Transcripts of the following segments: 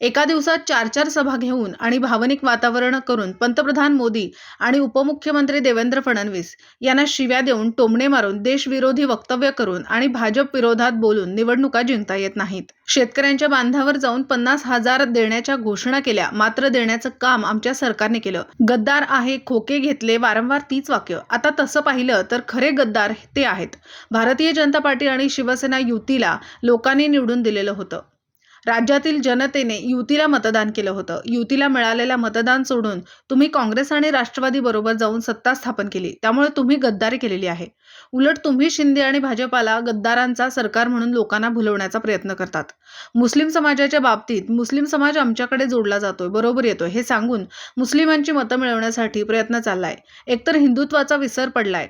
एका दिवसात चार चार सभा घेऊन आणि भावनिक वातावरण करून पंतप्रधान मोदी आणि उपमुख्यमंत्री देवेंद्र फडणवीस यांना शिव्या देऊन टोमणे मारून देशविरोधी वक्तव्य करून आणि भाजप विरोधात बोलून निवडणुका जिंकता येत नाहीत. शेतकऱ्यांच्या बांधावर जाऊन पन्नास हजार देण्याच्या घोषणा केल्या मात्र देण्याचं काम आमच्या सरकारने केलं. गद्दार आहे खोके घेतले वारंवार तीच वाक्य. आता तसं पाहिलं तर खरे गद्दार ते आहेत. भारतीय जनता पार्टी आणि शिवसेना युतीला लोकांनी निवडून दिलेलं होतं. राज्यातील जनतेने युतीला मतदान केलं होतं. युतीला मिळालेलं मतदान सोडून तुम्ही काँग्रेस आणि राष्ट्रवादी बरोबर जाऊन सत्ता स्थापन केली. त्यामुळे तुम्ही गद्दारी केलेली आहे. उलट तुम्ही शिंदे आणि भाजपाला गद्दारांचा सरकार म्हणून लोकांना भुलवण्याचा प्रयत्न करतात. मुस्लिम समाजाच्या बाबतीत मुस्लिम समाज आमच्याकडे जोडला जातोय बरोबर येतोय हे सांगून मुस्लिमांची मतं मिळवण्यासाठी प्रयत्न चाललाय. एकतर हिंदुत्वाचा विसर पडलाय.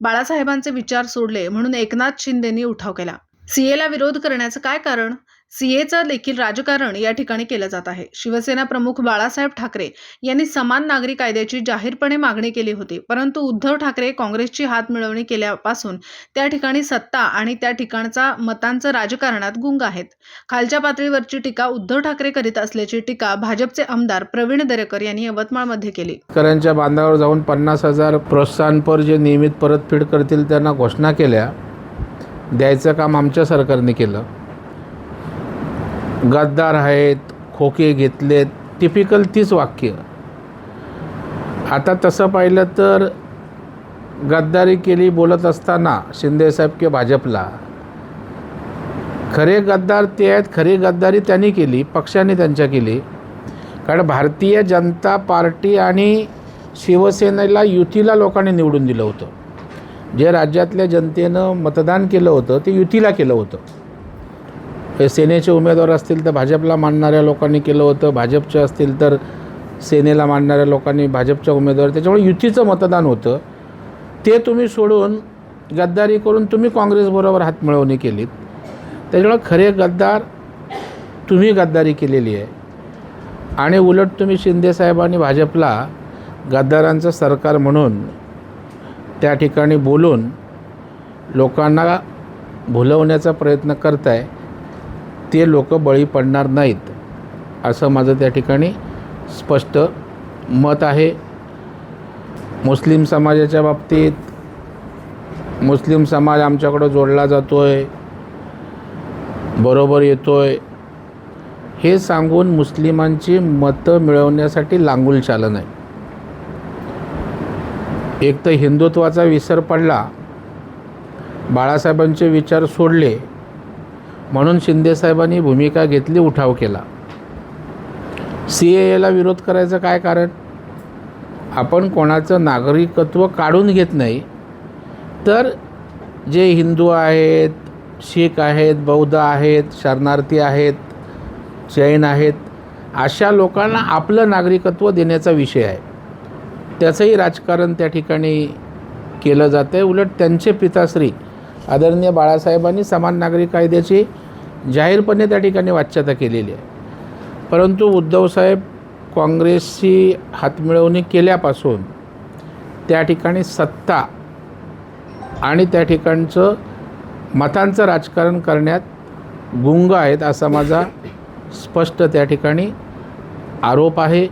बाळासाहेबांचे विचार सोडले म्हणून एकनाथ शिंदेनी उठाव केला. सीएला विरोध करण्याचं काय कारण? सीएचं देखील राजकारण या ठिकाणी केलं जात आहे. शिवसेना प्रमुख बाळासाहेब ठाकरे यांनी समान नागरी कायद्याची जाहीरपणे मागणी केली होती. परंतु उद्धव ठाकरे काँग्रेसची हात मिळवणी केल्यापासून त्या ठिकाणी सत्ता आणि त्या ठिकाणचा मतांचं राजकारणात गुंग आहेत. खालच्या पातळीवरची टीका उद्धव ठाकरे करीत असल्याची टीका भाजपचे आमदार प्रवीण दरेकर यांनी यवतमाळमध्ये केली. शेतकऱ्यांच्या बांधावर जाऊन पन्नास हजार प्रोत्साहनपर जे नियमित परतफेड करतील त्यांना घोषणा केल्या. द्यायचं काम आमच्या सरकारने केलं. गद्दार आहेत खोके घेतलेत टिपिकल तीच वाक्य. आता तसं पाहिलं तर गद्दारी केली बोलत असताना शिंदेसाहेब किंवा भाजपला. खरे गद्दार ते आहेत खरी गद्दारी त्यांनी केली पक्षाने त्यांच्या केली. कारण भारतीय जनता पार्टी आणि शिवसेनेला युतीला लोकांनी निवडून दिलं होतं. जे राज्यातल्या जनतेनं मतदान केलं होतं ते युतीला केलं होतं. सेनेचे उमेदवार असतील तर भाजपला मानणाऱ्या लोकांनी केलं होतं. भाजपचे असतील तर सेनेला मानणाऱ्या लोकांनी भाजपच्या उमेदवार. त्याच्यामुळे युतीचं मतदान होतं. ते तुम्ही सोडून गद्दारी करून तुम्ही काँग्रेसबरोबर हातमिळवणी केलीत. त्याच्यामुळे खरे गद्दार तुम्ही गद्दारी केलेली आहे. आणि उलट तुम्ही शिंदेसाहेबांनी भाजपला गद्दारांचं सरकार म्हणून त्या ठिकाणी बोलून लोकांना भुलवण्याचा प्रयत्न करताय. ते लोक बळी पडणार नाहीत असं माझं त्या ठिकाणी स्पष्ट मत आहे. मुस्लिम समाजाच्या बाबतीत मुस्लिम समाज आमच्याकडं जोडला जातो आहे बरोबर येतो आहे हे सांगून मुस्लिमांची मतं मिळवण्यासाठी लांगुल चालन आहे एक तर हिंदुत्वाचा विसर पडला बाळासाहेबांचे विचार सोडले म्हणून शिंदेसाहेबांनी भूमिका घेतली उठाव केला. सी ए एला विरोध करायचं काय कारण? आपण कोणाचं नागरिकत्व काढून घेत नाही तर जे हिंदू आहेत शीख आहेत बौद्ध आहेत शरणार्थी आहेत जैन आहेत अशा लोकांना आपलं नागरिकत्व देण्याचा विषय आहे. त्याचंही राजकारण त्या ठिकाणी केलं जातं आहे उलट त्यांचे पिताश्री आदरणीय बाळासाहेबांनी समान नागरिक कायद्याची जाहीरपणे त्या ठिकाणी वाच्यता केलेली आहे. परंतु उद्धवसाहेब काँग्रेसची हातमिळवणी केल्यापासून त्या ठिकाणी सत्ता आणि त्या ठिकाणचं मतांचं राजकारण करण्यात गुंग आहेत असा माझा स्पष्ट त्या ठिकाणी आरोप आहे.